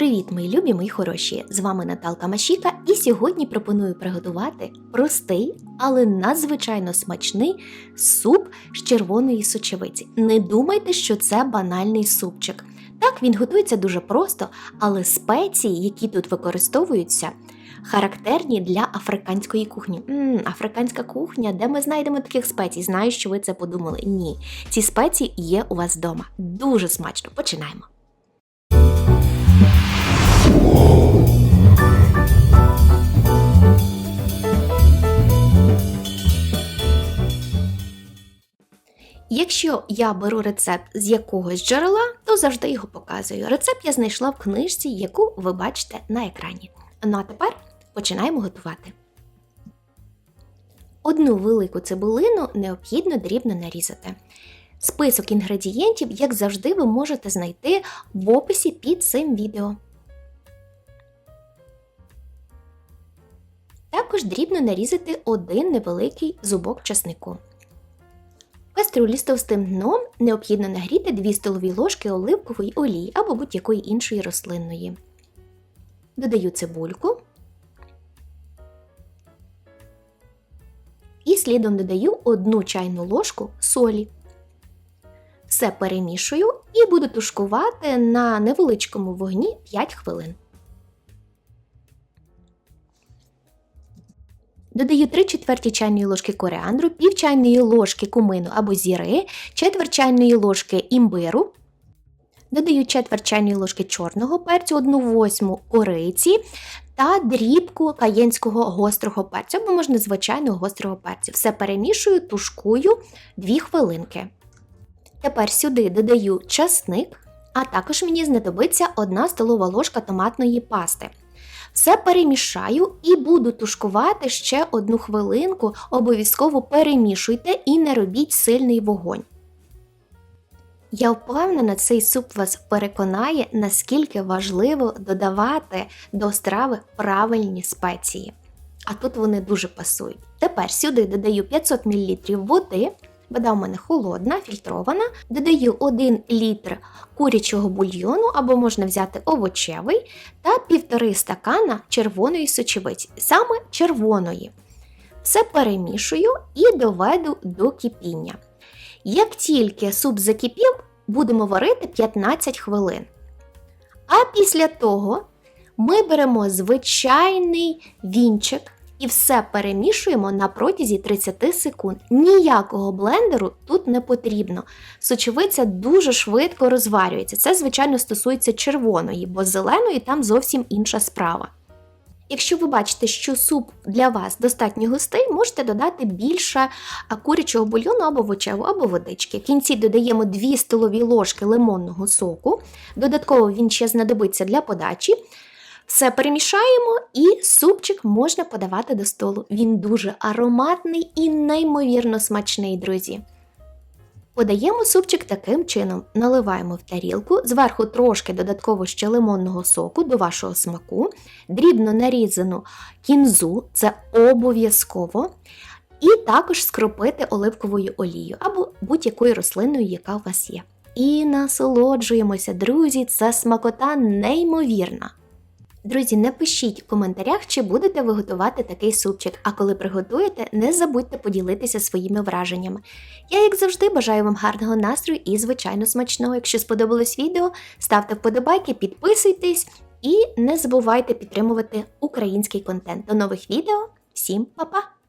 Привіт, мої любі, мої хороші! З вами Наталка Машіка, і сьогодні пропоную приготувати простий, але надзвичайно смачний суп з червоної сочевиці. Не думайте, що це банальний супчик. Так, він готується дуже просто, але спеції, які тут використовуються, характерні для африканської кухні. Мм, африканська кухня, де ми знайдемо таких спецій? Знаю, що ви це подумали. Ні, ці спеції є у вас вдома. Дуже смачно. Починаємо. Якщо я беру рецепт з якогось джерела, то завжди його показую. Рецепт я знайшла в книжці, яку ви бачите на екрані. Ну а тепер починаємо готувати. Одну велику цибулину необхідно дрібно нарізати. Список інгредієнтів, як завжди, ви можете знайти в описі під цим відео. Також дрібно нарізати один невеликий зубок часнику. Кастрюлі з товстим дном необхідно нагріти 2 столові ложки оливкової олії або будь-якої іншої рослинної. Додаю цибульку. І слідом додаю 1 чайну ложку солі. Все перемішую і буду тушкувати на невеличкому вогні 5 хвилин. Додаю 3 четверті чайної ложки коріандру, пів чайної ложки кумину або зіри, четверть чайної ложки імбиру. Додаю четверть чайної ложки чорного перцю, 1 восьму кориці та дрібку каєнського гострого перцю, або можна звичайного гострого перцю. Все перемішую, тушкую 2 хвилинки. Тепер сюди додаю часник, а також мені знадобиться 1 столова ложка томатної пасти. Все перемішаю і буду тушкувати ще одну хвилинку, обов'язково перемішуйте і не робіть сильний вогонь. Я впевнена, цей суп вас переконає, наскільки важливо додавати до страви правильні спеції. А тут вони дуже пасують. Тепер сюди додаю 500 мл води. Вода у мене холодна, фільтрована. Додаю 1 літр курячого бульйону або можна взяти овочевий та 1,5 стакана червоної сочевиці, саме червоної. Все перемішую і доведу до кипіння. Як тільки суп закипів, будемо варити 15 хвилин. А після того ми беремо звичайний вінчик і все перемішуємо на протязі 30 секунд. Ніякого блендеру тут не потрібно. Сочевиця дуже швидко розварюється. Це, звичайно, стосується червоної, бо зеленої там зовсім інша справа. Якщо ви бачите, що суп для вас достатньо густий, можете додати більше курячого бульйону або овочеву, або водички. В кінці додаємо 2 столові ложки лимонного соку. Додатково він ще знадобиться для подачі. Все перемішаємо і супчик можна подавати до столу. Він дуже ароматний і неймовірно смачний, друзі. Подаємо супчик таким чином: наливаємо в тарілку, зверху трошки додатково ще лимонного соку до вашого смаку, дрібно нарізану кінзу, це обов'язково. І також скропити оливковою олією або будь-якою рослиною, яка у вас є. І насолоджуємося, друзі, це смакота неймовірна. Друзі, напишіть в коментарях, чи будете ви готувати такий супчик, а коли приготуєте, не забудьте поділитися своїми враженнями. Я, як завжди, бажаю вам гарного настрою і, звичайно, смачного. Якщо сподобалось відео, ставте вподобайки, підписуйтесь і не забувайте підтримувати український контент. До нових відео. Всім па-па!